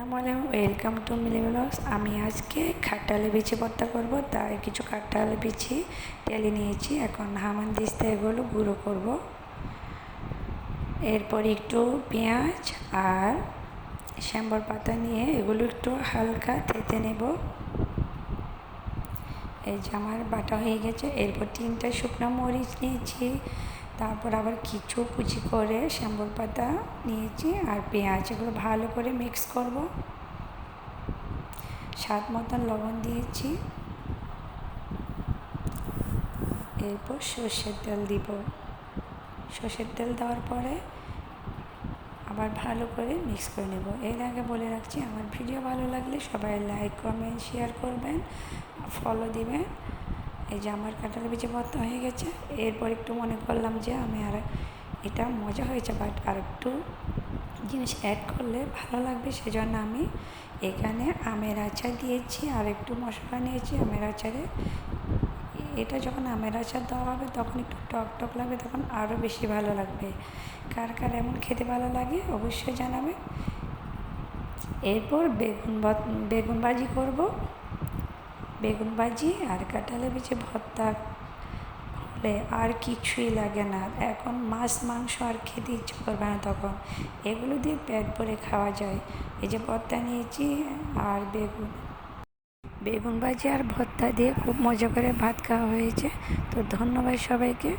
আসসালামু আলাইকুম welcome two milli blogs আমি আজকে খাটালে বিচি ভর্তা করব তাই কিছু খাটালে বিচি টেলে নিয়েছি। এখন হামান দিস্তে এগুলো গুঁড়ো করব। এরপর একটু পেঁয়াজ আর শ্যাম্বর পাতা নিয়ে এগুলো একটু হালকা থেতে নেব। এই যে আমার বাটা হয়ে গেছে। এরপর তিনটা শুকনো মরিচ নিয়েছি তারপর আবার কিছু কুচি করে শ্যাম্বর পাতা নিয়েছি আর পেঁয়াজ, এগুলো ভালো করে মিক্স করব। স্বাদ মতন লবণ দিয়েছি। এরপর সর্ষের তেল দিব। সর্ষের তেল দেওয়ার পরে আবার ভালো করে মিক্স করে নেব। এর আগে বলে রাখছি, আমার ভিডিও ভালো লাগলে সবাই লাইক কমেন্ট শেয়ার করবেন ফলো দিবেন। এই যে আমার কাঁঠাল বিচে ভর্তা হয়ে গেছে। এরপর একটু মনে করলাম যে আমি আর এটা মজা হয়েছে বাট আর একটু জিনিস অ্যাড করলে ভালো লাগবে, সেজন্য আমি এখানে আমের আচার দিয়েছি আর একটু মশলা নিয়েছি আমের আচারে। এটা যখন আমের আচার দেওয়া হবে তখন একটু টক টক লাগবে, তখন আরও বেশি ভালো লাগবে। কার কার এমন খেতে ভালো লাগে অবশ্যই জানাবে এরপর বেগুন বেগুন ভাজি করব। বেগুন ভাজি আর কাঁঠালে বেজে ভর্তা হলে আর কিছুই লাগে না। এখন মাছ, মাংস আর খেতে ইচ্ছে করবে না তখন। এগুলো দিয়ে পেট ভরে খাওয়া যায়। এই যে ভর্তা নিয়েছি আর বেগুন। বেগুন ভাজি আর ভর্তা দিয়ে খুব মজা করে ভাত খাওয়া হয়েছে। তো ধন্যবাদ সবাইকে।